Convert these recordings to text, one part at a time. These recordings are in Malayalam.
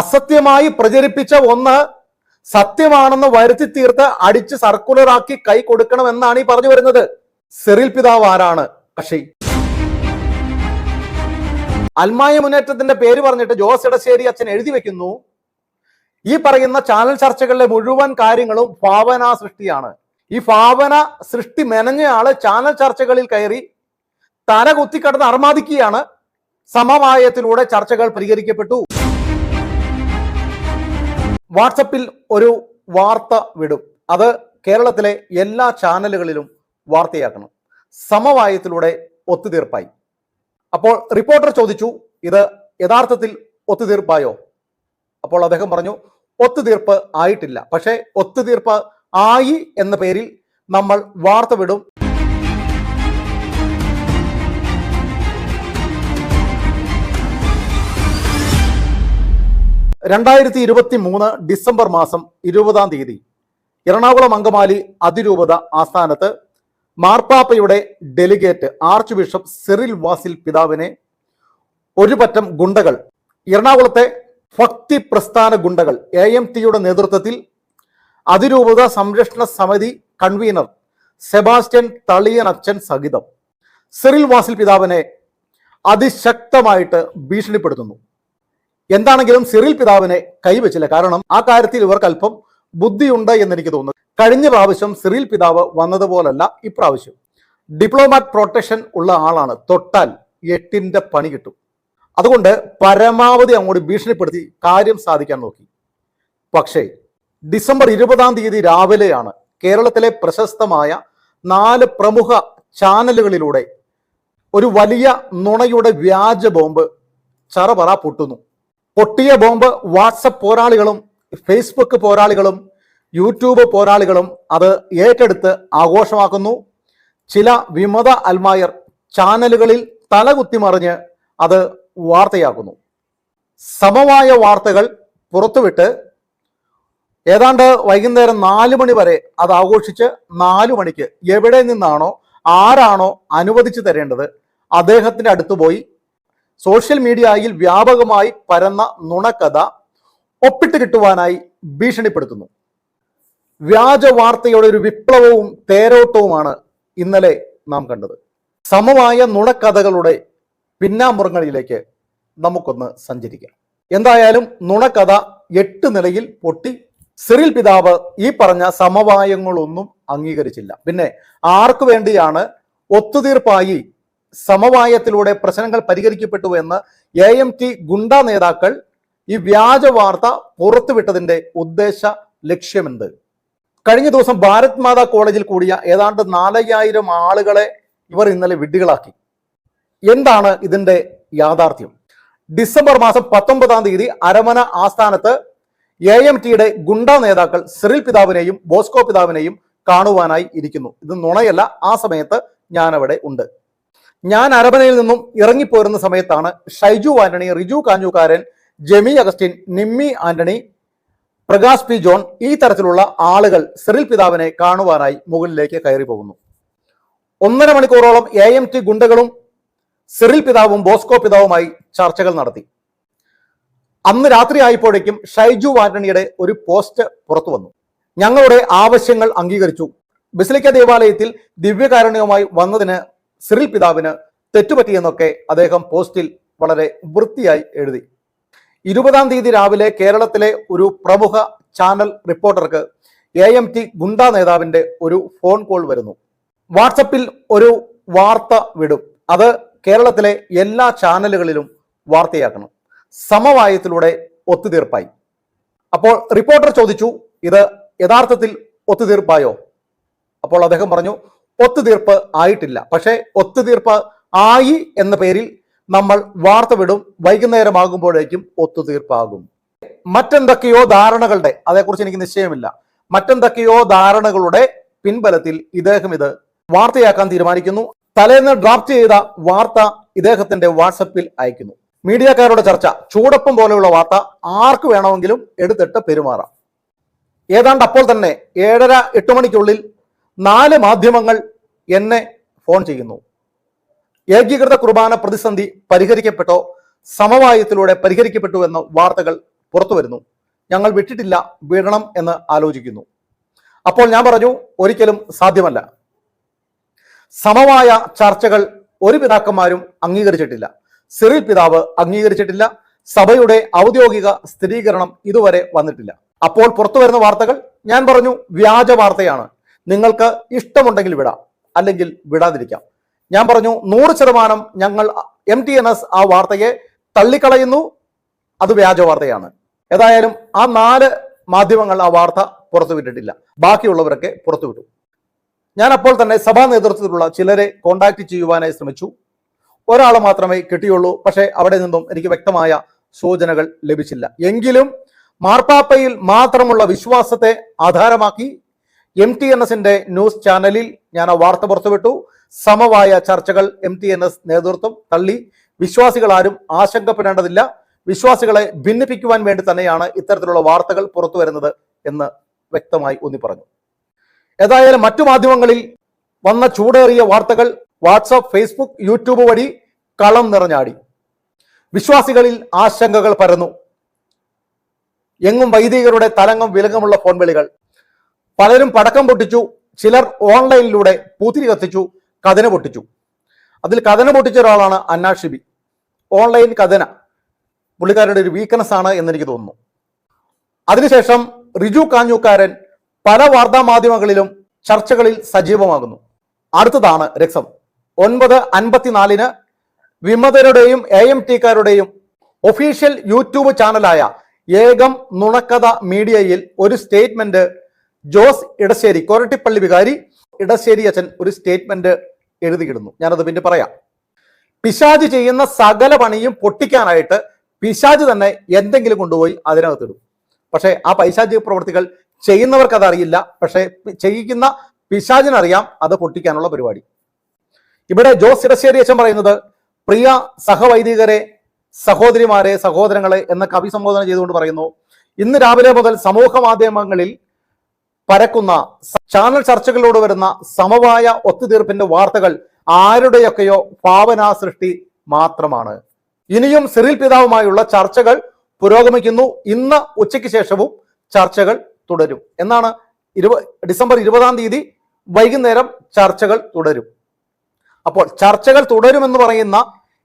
അസത്യമായി പ്രചരിപ്പിച്ച ഒന്ന് സത്യമാണെന്ന് വരുത്തി തീർത്ത് അടിച്ച് സർക്കുലർ ആക്കി കൈ കൊടുക്കണമെന്നാണ് ഈ പറഞ്ഞു വരുന്നത്. സെറിൽ പിതാവ് ആരാണ്? കക്ഷി. അൽമായ മുന്നേറ്റത്തിന്റെ പേര് പറഞ്ഞിട്ട് ജോസ് ഇടശ്ശേരി അച്ഛൻ എഴുതി വെക്കുന്നു. ഈ പറയുന്ന ചാനൽ ചർച്ചകളിലെ മുഴുവൻ കാര്യങ്ങളും ഭാവന സൃഷ്ടിയാണ്. ഈ ഭാവന സൃഷ്ടി മെനഞ്ഞയാൾ ചാനൽ ചർച്ചകളിൽ കയറി തല കുത്തിക്കടന്ന് അർമാദിക്കുകയാണ്. സമവായത്തിലൂടെ ചർച്ചകൾ പരിഹരിക്കപ്പെട്ടു. വാട്സപ്പിൽ ഒരു വാർത്ത വിടും. അത് കേരളത്തിലെ എല്ലാ ചാനലുകളിലും വാർത്തയാക്കണം. സമവായത്തിലൂടെ ഒത്തുതീർപ്പായി. അപ്പോൾ റിപ്പോർട്ടർ ചോദിച്ചു ഇത് യഥാർത്ഥത്തിൽ ഒത്തുതീർപ്പായോ? അപ്പോൾ അദ്ദേഹം പറഞ്ഞു ഒത്തുതീർപ്പ് ആയിട്ടില്ല. പക്ഷേ ഒത്തുതീർപ്പ് ആയി എന്ന പേരിൽ നമ്മൾ വാർത്ത വിടും രണ്ടായിരത്തി ഇരുപത്തി മൂന്ന് ഡിസംബർ മാസം ഇരുപതാം തീയതി എറണാകുളം അങ്കമാലി അതിരൂപത ആസ്ഥാനത്ത് മാർപ്പാപ്പയുടെ ഡെലിഗേറ്റ് ആർച്ച് ബിഷപ്പ് സെറിൽ വാസിൽ പിതാവിനെ ഒരുപറ്റം ഗുണ്ടകൾ എറണാകുളത്തെ ഭക്തി പ്രസ്ഥാന ഗുണ്ടകൾ എ എം ടിയുടെ നേതൃത്വത്തിൽ അതിരൂപത സംരക്ഷണ സമിതി കൺവീനർ സെബാസ്റ്റ്യൻ തളിയൻ അച്ഛൻ സഹിതം സെറിൽ വാസിൽ പിതാവിനെ അതിശക്തമായിട്ട് ഭീഷണിപ്പെടുത്തുന്നു. എന്താണെങ്കിലും സിറിൽ പിതാവിനെ കൈവച്ചില്ല. കാരണം ആ കാര്യത്തിൽ ഇവർക്ക് അല്പം ബുദ്ധിയുണ്ട് എന്ന് എനിക്ക് തോന്നുന്നു. കഴിഞ്ഞ പ്രാവശ്യം സിറിൽ പിതാവ് വന്നതുപോലല്ല ഇപ്രാവശ്യം. ഡിപ്ലോമാറ്റ് പ്രൊട്ടക്ഷൻ ഉള്ള ആളാണ്. തൊട്ടാൽ എട്ടിന്റെ പണി കിട്ടും. അതുകൊണ്ട് പരമാവധി അങ്ങോട്ട് ഭീഷണിപ്പെടുത്തി കാര്യം സാധിക്കാൻ നോക്കി. പക്ഷേ ഡിസംബർ ഇരുപതാം തീയതി രാവിലെയാണ് കേരളത്തിലെ പ്രശസ്തമായ നാല് പ്രമുഖ ചാനലുകളിലൂടെ ഒരു വലിയ നുണയുടെ വ്യാജ ബോംബ് ചറപറ പൊട്ടുന്നു. പൊട്ടിയ ബോംബ് വാട്സപ്പ് പോരാളികളും ഫേസ്ബുക്ക് പോരാളികളും യൂട്യൂബ് പോരാളികളും അത് ഏറ്റെടുത്ത് ആഘോഷമാക്കുന്നു. ചില വിമത അൽമായർ ചാനലുകളിൽ തലകുത്തിമറിഞ്ഞ് അത് വാർത്തയാക്കുന്നു. സമവായ വാർത്തകൾ പുറത്തുവിട്ട് ഏതാണ്ട് വൈകുന്നേരം നാല് മണി വരെ അത് ആഘോഷിച്ച് നാലു മണിക്ക് എവിടെ നിന്നാണോ ആരാണോ അനുവദിച്ചു തരേണ്ടത് അദ്ദേഹത്തിന്റെ അടുത്ത് പോയി സോഷ്യൽ മീഡിയയിൽ വ്യാപകമായി പരന്ന നുണക്കഥ ഒപ്പിട്ട് കിട്ടുവാനായി ഭീഷണിപ്പെടുത്തുന്നു. വ്യാജ വാർത്തയുടെ ഒരു വിപ്ലവവും തേരോട്ടവുമാണ് ഇന്നലെ നാം കണ്ടത്. സമമായ നുണക്കഥകളുടെ പിന്നാമ്പുറങ്ങളിലേക്ക് നമുക്കൊന്ന് സഞ്ചരിക്കാം. എന്തായാലും നുണക്കഥ എട്ട് നിലയിൽ പൊട്ടി സിറിൽ പിതാവ് ഈ പറഞ്ഞ സമവായങ്ങളൊന്നും അംഗീകരിച്ചില്ല. പിന്നെ ആർക്കു വേണ്ടിയാണ് ഒത്തുതീർപ്പായി സമവായത്തിലൂടെ പ്രശ്നങ്ങൾ പരിഹരിക്കപ്പെട്ടു എന്ന് എ എം ടി ഗുണ്ട നേതാക്കൾ ഈ വ്യാജ വാർത്ത പുറത്തുവിട്ടതിന്റെ ഉദ്ദേശ ലക്ഷ്യമെന്ത്? കഴിഞ്ഞ ദിവസം ഭാരത് മാതാ കോളേജിൽ കൂടിയ ഏതാണ്ട് നാലയ്യായിരം ആളുകളെ ഇവർ ഇന്നലെ വിഡ്ഢികളാക്കി. എന്താണ് ഇതിന്റെ യാഥാർത്ഥ്യം? ഡിസംബർ മാസം പത്തൊമ്പതാം തീയതി അരമന ആസ്ഥാനത്ത് എ എം ടിയുടെ ഗുണ്ട നേതാക്കൾ സിറിൽ പിതാവിനെയും ബോസ്കോ പിതാവിനെയും കാണുവാനായി ഇരിക്കുന്നു. ഇത് നുണയല്ല ആ സമയത്ത് ഞാനവിടെ ഉണ്ട്. ഞാൻ അരമനയിൽ നിന്നും ഇറങ്ങിപ്പോരുന്ന സമയത്താണ് ഷൈജു ആന്റണി റിജു കാഞ്ഞുകാരൻ ജെമി അഗസ്റ്റിൻ നിമ്മി ആന്റണി പ്രകാശ് പി ജോൺ ഈ തരത്തിലുള്ള ആളുകൾ സിറിൽ പിതാവിനെ കാണുവാനായി മുകളിലേക്ക് കയറി പോകുന്നു. ഒന്നര മണിക്കൂറോളം എ എം ടി ഗുണ്ടകളും സിറിൽ പിതാവും ബോസ്കോ പിതാവുമായി ചർച്ചകൾ നടത്തി. അന്ന് രാത്രി ആയപ്പോഴേക്കും ഷൈജു ആന്റണിയുടെ ഒരു പോസ്റ്റ് പുറത്തു വന്നു. ഞങ്ങളുടെ ആവശ്യങ്ങൾ അംഗീകരിച്ചു. ബസിലിക്ക ദേവാലയത്തിൽ ദിവ്യകാരുണ്യവുമായി വന്നതിന് സിറിൽ പിതാവിന് തെറ്റുപറ്റിയെന്നൊക്കെ അദ്ദേഹം പോസ്റ്റിൽ വളരെ വൃത്തിയായി എഴുതി. ഇരുപതാം തീയതി രാവിലെ കേരളത്തിലെ ഒരു പ്രമുഖ ചാനൽ റിപ്പോർട്ടർക്ക് എ എം ടി ഗുണ്ട നേതാവിന്റെ ഒരു ഫോൺ കോൾ വരുന്നു. വാട്സപ്പിൽ ഒരു വാർത്ത വിടും. അത് കേരളത്തിലെ എല്ലാ ചാനലുകളിലും വാർത്തയാക്കണം. സമവായത്തിലൂടെ ഒത്തുതീർപ്പായി. അപ്പോൾ റിപ്പോർട്ടർ ചോദിച്ചു ഇത് യഥാർത്ഥത്തിൽ ഒത്തുതീർപ്പായോ? അപ്പോൾ അദ്ദേഹം പറഞ്ഞു ഒത്തുതീർപ്പ് ആയിട്ടില്ല. പക്ഷേ ഒത്തുതീർപ്പ് ആയി എന്ന പേരിൽ നമ്മൾ വാർത്ത വിടും. വൈകുന്നേരമാകുമ്പോഴേക്കും ഒത്തുതീർപ്പാകും. മറ്റെന്തൊക്കെയോ ധാരണകളുടെ അതേക്കുറിച്ച് എനിക്ക് നിശ്ചയമില്ല. മറ്റെന്തൊക്കെയോ ധാരണകളുടെ പിൻബലത്തിൽ ഇദ്ദേഹം ഇത് വാർത്തയാക്കാൻ തീരുമാനിക്കുന്നു. തലേന്ന് ഡ്രാഫ്റ്റ് ചെയ്ത വാർത്ത ഇദ്ദേഹത്തിന്റെ വാട്സപ്പിൽ അയക്കുന്നു. മീഡിയക്കാരുടെ ചർച്ച ചൂടപ്പം പോലെയുള്ള വാർത്ത ആർക്ക് വേണമെങ്കിലും എടുത്തിട്ട് പെരുമാറാം. ഏതാണ്ട് അപ്പോൾ തന്നെ ഏഴര എട്ട് മണിക്കുള്ളിൽ നാല് മാധ്യമങ്ങൾ എന്നെ ഫോൺ ചെയ്യുന്നു. ഏകീകൃത കുർബാന പ്രതിസന്ധി പരിഹരിക്കപ്പെട്ടോ സമവായത്തിലൂടെ പരിഹരിക്കപ്പെട്ടു എന്ന വാർത്തകൾ പുറത്തു വരുന്നു. ഞങ്ങൾ വിട്ടിട്ടില്ല വിടണം എന്ന് ആലോചിക്കുന്നു. അപ്പോൾ ഞാൻ പറഞ്ഞു ഒരിക്കലും സാധ്യമല്ല. സമവായ ചർച്ചകൾ ഒരു പിതാക്കന്മാരും അംഗീകരിച്ചിട്ടില്ല. സിറിൽ പിതാവ് അംഗീകരിച്ചിട്ടില്ല. സഭയുടെ ഔദ്യോഗിക സ്ഥിരീകരണം ഇതുവരെ വന്നിട്ടില്ല. അപ്പോൾ പുറത്തു വരുന്ന വാർത്തകൾ ഞാൻ പറഞ്ഞു വ്യാജ വാർത്തയാണ്. നിങ്ങൾക്ക് ഇഷ്ടമുണ്ടെങ്കിൽ വിടാം. അല്ലെങ്കിൽ വിടാതിരിക്കാം. ഞാൻ പറഞ്ഞു നൂറ് ശതമാനം ഞങ്ങൾ എം ടി എൻ എസ് ആ വാർത്തയെ തള്ളിക്കളയുന്നു. അത് വ്യാജ വാർത്തയാണ്. ഏതായാലും ആ നാല് മാധ്യമങ്ങൾ ആ വാർത്ത പുറത്തുവിട്ടിട്ടില്ല. ബാക്കിയുള്ളവരൊക്കെ പുറത്തുവിട്ടു. ഞാൻ അപ്പോൾ തന്നെ സഭാ നേതൃത്വത്തിലുള്ള ചിലരെ കോണ്ടാക്ട് ചെയ്യുവാനായി ശ്രമിച്ചു. ഒരാളെ മാത്രമേ കിട്ടിയുള്ളൂ. പക്ഷേ അവിടെ നിന്നും എനിക്ക് വ്യക്തമായ സൂചനകൾ ലഭിച്ചില്ല. എങ്കിലും മാർപ്പാപ്പയിൽ മാത്രമുള്ള വിശ്വാസത്തെ ആധാരമാക്കി എം ടി എൻ എസിന്റെ ന്യൂസ് ചാനലിൽ ഞാൻ ആ വാർത്ത പുറത്തുവിട്ടു. സമവായ ചർച്ചകൾ എം ടി എൻ എസ് നേതൃത്വം തള്ളി. വിശ്വാസികൾ ആരും ആശങ്കപ്പെടേണ്ടതില്ല. വിശ്വാസികളെ ഭിന്നിപ്പിക്കുവാൻ വേണ്ടി തന്നെയാണ് ഇത്തരത്തിലുള്ള വാർത്തകൾ പുറത്തു വരുന്നത് എന്ന് വ്യക്തമായി ഊന്നി പറഞ്ഞു. ഏതായാലും മറ്റു മാധ്യമങ്ങളിൽ വന്ന ചൂടേറിയ വാർത്തകൾ വാട്സപ്പ് ഫേസ്ബുക്ക് യൂട്യൂബ് വഴി കളം നിറഞ്ഞാടി. വിശ്വാസികളിൽ ആശങ്കകൾ പരന്നു. എങ്ങും വൈദികരുടെ തലങ്ങും വിലങ്ങുമുള്ള ഫോൺ വിളികൾ പലരും പടക്കം പൊട്ടിച്ചു. ചിലർ ഓൺലൈനിലൂടെ പൂത്തിരി കത്തിച്ചു കഥന പൊട്ടിച്ചു. അതിൽ കഥന പൊട്ടിച്ച ഒരാളാണ് അന്നാ ഷിബി. ഓൺലൈൻ കഥന പുള്ളിക്കാരുടെ ഒരു വീക്ക്നെസ് ആണ് എന്ന് എനിക്ക് തോന്നുന്നു. അതിനുശേഷം റിജു കാഞ്ഞൂക്കാരൻ പല വാർത്താ മാധ്യമങ്ങളിലും ചർച്ചകളിൽ സജീവമാകുന്നു. അടുത്തതാണ് രക്തം ഒൻപത് അൻപത്തിനാലിന് വിമതരുടെയും എ എം ടിക്കാരുടെയും ഒഫീഷ്യൽ യൂട്യൂബ് ചാനലായ ഏകം നുണക്കഥ മീഡിയയിൽ ഒരു സ്റ്റേറ്റ്മെന്റ് ജോസ് ഇടശ്ശേരി കോരട്ടിപ്പള്ളി വികാരി ഇടശ്ശേരി അച്ഛൻ ഒരു സ്റ്റേറ്റ്മെന്റ് എഴുതിയിടുന്നു. ഞാനത് പിന്നെ പറയാം. പിശാജ് ചെയ്യുന്ന സകല പണിയും പൊട്ടിക്കാനായിട്ട് പിശാജ് തന്നെ എന്തെങ്കിലും കൊണ്ടുപോയി അതിനകത്തിടും. പക്ഷേ ആ പൈശാചിക പ്രവൃത്തികൾ ചെയ്യുന്നവർക്ക് അതറിയില്ല. പക്ഷേ ചെയ്യിക്കുന്ന പിശാചിനറിയാം അത് പൊട്ടിക്കാനുള്ള പരിപാടി. ഇവിടെ ജോസ് ഇടശ്ശേരി അച്ഛൻ പറയുന്നത് പ്രിയ സഹവൈദികരെ സഹോദരിമാരെ സഹോദരങ്ങളെ എന്ന കവി സംബോധന ചെയ്തുകൊണ്ട് പറയുന്നു. ഇന്ന് രാവിലെ മുതൽ സമൂഹ മാധ്യമങ്ങളിൽ പരക്കുന്ന ചാനൽ ചർച്ചകളിലൂടെ വരുന്ന സമവായ ഒത്തുതീർപ്പിന്റെ വാർത്തകൾ ആരുടെയൊക്കെയോ ഭാവനാ സൃഷ്ടി മാത്രമാണ്. ഇനിയും സിറിൽ പിതാവുമായുള്ള ചർച്ചകൾ പുരോഗമിക്കുന്നു. ഇന്ന് ഉച്ചയ്ക്ക് ശേഷവും ചർച്ചകൾ തുടരും. എന്നാണ് ഇരുപ ഡിസംബർ ഇരുപതാം തീയതി വൈകുന്നേരം ചർച്ചകൾ തുടരും. അപ്പോൾ ചർച്ചകൾ തുടരുമെന്ന് പറയുന്ന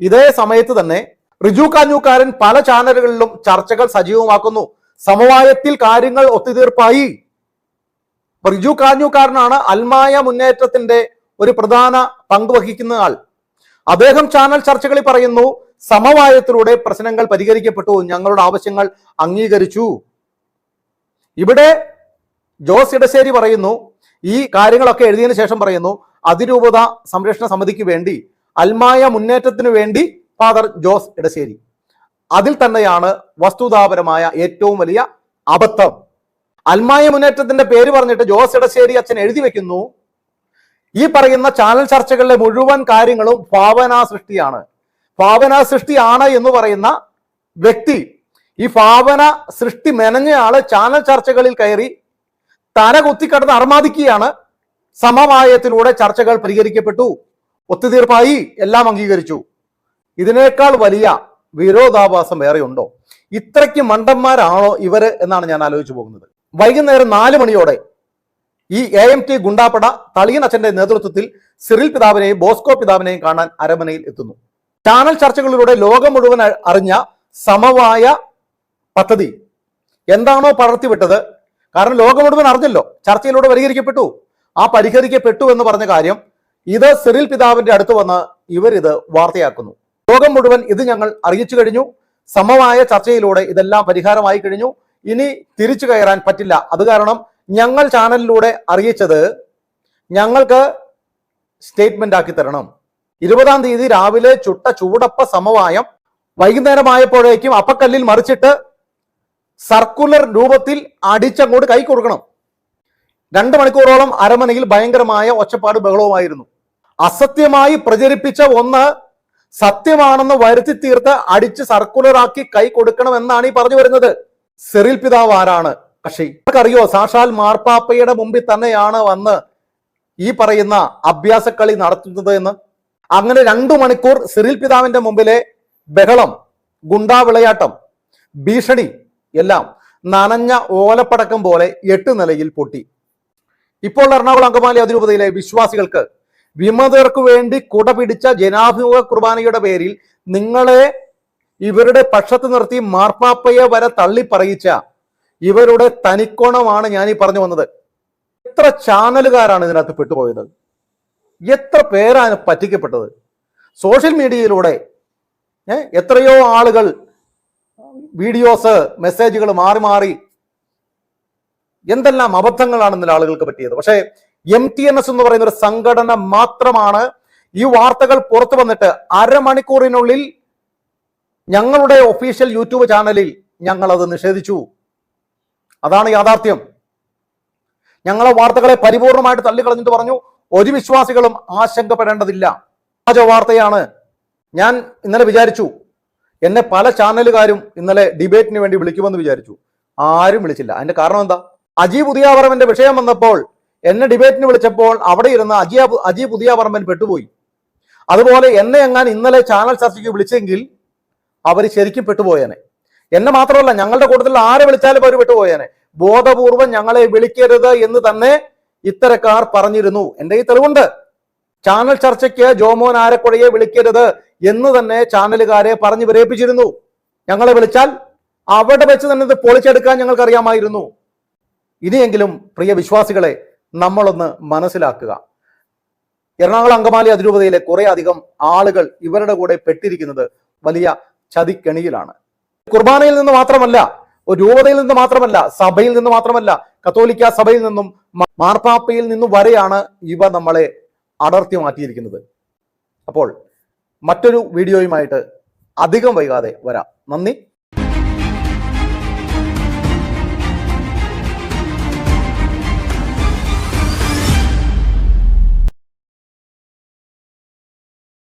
ഇതേ സമയത്ത് തന്നെ റിജു കാഞ്ഞൂക്കാരൻ പല ചാനലുകളിലും ചർച്ചകൾ സജീവമാക്കുന്നു. സമവായത്തിൽ കാര്യങ്ങൾ ഒത്തുതീർപ്പായി. അപ്പൊ റിജു കാഞ്ഞുകാരനാണ് അൽമായ മുന്നേറ്റത്തിന്റെ ഒരു പ്രധാന പങ്ക് വഹിക്കുന്ന ആൾ. അദ്ദേഹം ചാനൽ ചർച്ചകളിൽ പറയുന്നു സമവായത്തിലൂടെ പ്രശ്നങ്ങൾ പരിഹരിക്കപ്പെട്ടു ഞങ്ങളുടെ ആവശ്യങ്ങൾ അംഗീകരിച്ചു. ഇവിടെ ജോസ് ഇടശ്ശേരി പറയുന്നു ഈ കാര്യങ്ങളൊക്കെ എഴുതിയതിനു ശേഷം പറയുന്നു അതിരൂപത സംരക്ഷണ സമിതിക്ക് വേണ്ടി അൽമായ മുന്നേറ്റത്തിന് വേണ്ടി ഫാദർ ജോസ് ഇടശ്ശേരി. അതിൽ തന്നെയാണ് വസ്തുതാപരമായ ഏറ്റവും വലിയ അബദ്ധം. അൽമായ മുന്നേറ്റത്തിന്റെ പേര് പറഞ്ഞിട്ട് ജോസ് ഇടശ്ശേരി അച്ഛൻ എഴുതി വെക്കുന്നു. ഈ പറയുന്ന ചാനൽ ചർച്ചകളിലെ മുഴുവൻ കാര്യങ്ങളും ഭാവനാ സൃഷ്ടിയാണ്. ഭാവനാ സൃഷ്ടിയാണ് എന്ന് പറയുന്ന വ്യക്തി ഈ ഭാവന സൃഷ്ടി മെനഞ്ഞയാൾ ചാനൽ ചർച്ചകളിൽ കയറി തല കുത്തിക്കടന്ന് അർമാദിക്കുകയാണ്. സമവായത്തിലൂടെ ചർച്ചകൾ പരിഹരിക്കപ്പെട്ടു. ഒത്തുതീർപ്പായി. എല്ലാം അംഗീകരിച്ചു. ഇതിനേക്കാൾ വലിയ വിരോധാഭാസം വേറെ ഉണ്ടോ ഇത്രയ്ക്ക് മണ്ടന്മാരാണോ ഇവർ എന്നാണ് ഞാൻ ആലോചിച്ചു പോകുന്നത്. വൈകുന്നേരം നാല് മണിയോടെ ഈ എ എം ടി ഗുണ്ടാപ്പട തളിയൻ അച്ഛന്റെ നേതൃത്വത്തിൽ സിറിൽ പിതാവിനെയും ബോസ്കോ പിതാവിനെയും കാണാൻ അരമനയിൽ എത്തുന്നു. ചാനൽ ചർച്ചകളിലൂടെ ലോകം മുഴുവൻ അറിഞ്ഞ സമവായ പദ്ധതി എന്താണോ പടർത്തിവിട്ടത്. കാരണം ലോകം മുഴുവൻ അറിഞ്ഞല്ലോ. ചർച്ചയിലൂടെ പരിഹരിക്കപ്പെട്ടു. ആ പരിഹരിക്കപ്പെട്ടു എന്ന് പറഞ്ഞ കാര്യം ഇത് സിറിൽ പിതാവിന്റെ അടുത്ത് വന്ന് ഇവരിത് വാർത്തയാക്കുന്നു. ലോകം മുഴുവൻ ഇത് ഞങ്ങൾ അറിയിച്ചു കഴിഞ്ഞു. സമവായ ചർച്ചയിലൂടെ ഇതെല്ലാം പരിഹാരമായി കഴിഞ്ഞു. ഇനി തിരിച്ചു കയറാൻ പറ്റില്ല. അത് കാരണം ഞങ്ങൾ ചാനലിലൂടെ അറിയിച്ചത് ഞങ്ങൾക്ക് സ്റ്റേറ്റ്മെന്റ് ആക്കി തരണം. ഇരുപതാം തീയതി രാവിലെ ചുട്ട ചൂടപ്പ സമവായം വൈകുന്നേരമായപ്പോഴേക്കും അപ്പക്കല്ലിൽ മറിച്ചിട്ട് സർക്കുലർ രൂപത്തിൽ അടിച്ചങ്ങോട്ട് കൈ കൊടുക്കണം. രണ്ട് മണിക്കൂറോളം അരമനയിൽ ഭയങ്കരമായ ഒച്ചപ്പാട് ബഹളവുമായിരുന്നു. അസത്യമായി പ്രചരിപ്പിച്ച ഒന്ന് സത്യമാണെന്ന് വരുത്തി തീർത്ത് അടിച്ച് സർക്കുലറാക്കി കൈ കൊടുക്കണം എന്നാണ് ഈ പറഞ്ഞു വരുന്നത്. സെറിൽ പിതാവ് ആരാണ്? കക്ഷി. അറിയോ സാക്ഷാൽ മാർപ്പാപ്പയുടെ മുമ്പിൽ തന്നെയാണ് വന്ന് ഈ പറയുന്ന അഭ്യാസക്കളി നടത്തുന്നത് എന്ന്. അങ്ങനെ രണ്ടു മണിക്കൂർ സിറിൽ പിതാവിന്റെ മുമ്പിലെ ബഹളം ഗുണ്ടാവിളയാട്ടം ഭീഷണി എല്ലാം നനഞ്ഞ ഓലപ്പടക്കം പോലെ എട്ട് നിലയിൽ പൊട്ടി. ഇപ്പോൾ എറണാകുളം അങ്കമാലി അതിരൂപതയിലെ വിശ്വാസികൾക്ക് വിമതർക്ക് വേണ്ടി കുട പിടിച്ച ജനാഭിമുഖ കുർബാനയുടെ പേരിൽ നിങ്ങളെ ഇവരുടെ പക്ഷത്ത് നിർത്തി മാർപ്പാപ്പയെ വരെ തള്ളി പറയിച്ച ഇവരുടെ തനിക്കോണമാണ് ഞാൻ ഈ പറഞ്ഞു വന്നത്. എത്ര ചാനലുകാരാണ് ഇതിനകത്ത് പെട്ടുപോയത്? എത്ര പേരാണ് പറ്റിക്കപ്പെട്ടത്? സോഷ്യൽ മീഡിയയിലൂടെ എത്രയോ ആളുകൾ വീഡിയോസ് മെസ്സേജുകൾ മാറി മാറി എന്തെല്ലാം അബദ്ധങ്ങളാണ് ഇന്നലെ ആളുകൾക്ക് പറ്റിയത്. പക്ഷേ എം ടി എൻ എസ് എന്ന് പറയുന്ന ഒരു സംഘടന മാത്രമാണ് ഈ വാർത്തകൾ പുറത്തു വന്നിട്ട് അരമണിക്കൂറിനുള്ളിൽ ഞങ്ങളുടെ ഒഫീഷ്യൽ യൂട്യൂബ് ചാനലിൽ ഞങ്ങൾ അത് നിഷേധിച്ചു. അതാണ് യാഥാർത്ഥ്യം. ഞങ്ങളെ വാർത്തകളെ പരിപൂർണമായിട്ട് തള്ളിക്കളഞ്ഞിട്ട് പറഞ്ഞു ഒരു വിശ്വാസികളും ആശങ്കപ്പെടേണ്ടതില്ല. വ്യാജ വാർത്തയാണ് ഞാൻ ഇന്നലെ വിചാരിച്ചു എന്നെ പല ചാനലുകാരും ഇന്നലെ ഡിബേറ്റിന് വേണ്ടി വിളിക്കുമെന്ന് വിചാരിച്ചു. ആരും വിളിച്ചില്ല. അതിന്റെ കാരണം എന്താ? അജി പുതിയാപറമ്പന്റെ വിഷയം വന്നപ്പോൾ എന്നെ ഡിബേറ്റിന് വിളിച്ചപ്പോൾ അവിടെ ഇരുന്ന അജിയ അജി പുതിയാപറമ്പൻ പെട്ടുപോയി. അതുപോലെ എന്നെ എങ്ങാൻ ഇന്നലെ ചാനൽ ചർച്ചയ്ക്ക് വിളിച്ചെങ്കിൽ അവർ ശരിക്കും പെട്ടുപോയേനെ. എന്നെ മാത്രമല്ല ഞങ്ങളുടെ കൂട്ടത്തിൽ ആരെ വിളിച്ചാലും അവർ പെട്ടുപോയേനെ. ബോധപൂർവം ഞങ്ങളെ വിളിക്കരുത് എന്ന് തന്നെ ഇത്തരക്കാർ പറഞ്ഞിരുന്നു. എന്റെ ഈ തെളിവുണ്ട്. ചാനൽ ചർച്ചയ്ക്ക് ജോമോൻ ആരക്കുഴയെ വിളിക്കരുത് എന്ന് തന്നെ ചാനലുകാരെ പറഞ്ഞു വിരയിപ്പിച്ചിരുന്നു ഞങ്ങളെ വിളിച്ചാൽ അവിടെ വെച്ച് തന്നെ ഇത് പൊളിച്ചെടുക്കാൻ ഞങ്ങൾക്ക് അറിയാമായിരുന്നു ഇനിയെങ്കിലും പ്രിയ വിശ്വാസികളെ നമ്മളൊന്ന് മനസ്സിലാക്കുക. എറണാകുളം അങ്കമാലി അതിരൂപതയിലെ കുറെ അധികം ആളുകൾ ഇവരുടെ കൂടെ പെട്ടിരിക്കുന്നത് വലിയ ചതിക്കെണിയിലാണ്. കുർബാനയിൽ നിന്ന് മാത്രമല്ല രൂപതയിൽ നിന്ന് മാത്രമല്ല സഭയിൽ നിന്ന് മാത്രമല്ല കത്തോലിക്ക സഭയിൽ നിന്നും മാർപ്പാപ്പയിൽ നിന്നും വരെയാണ് ഇവ നമ്മളെ അടർത്തി മാറ്റിയിരിക്കുന്നത്. അപ്പോൾ മറ്റൊരു വീഡിയോയുമായിട്ട് അധികം വൈകാതെ വരാം. നന്ദി.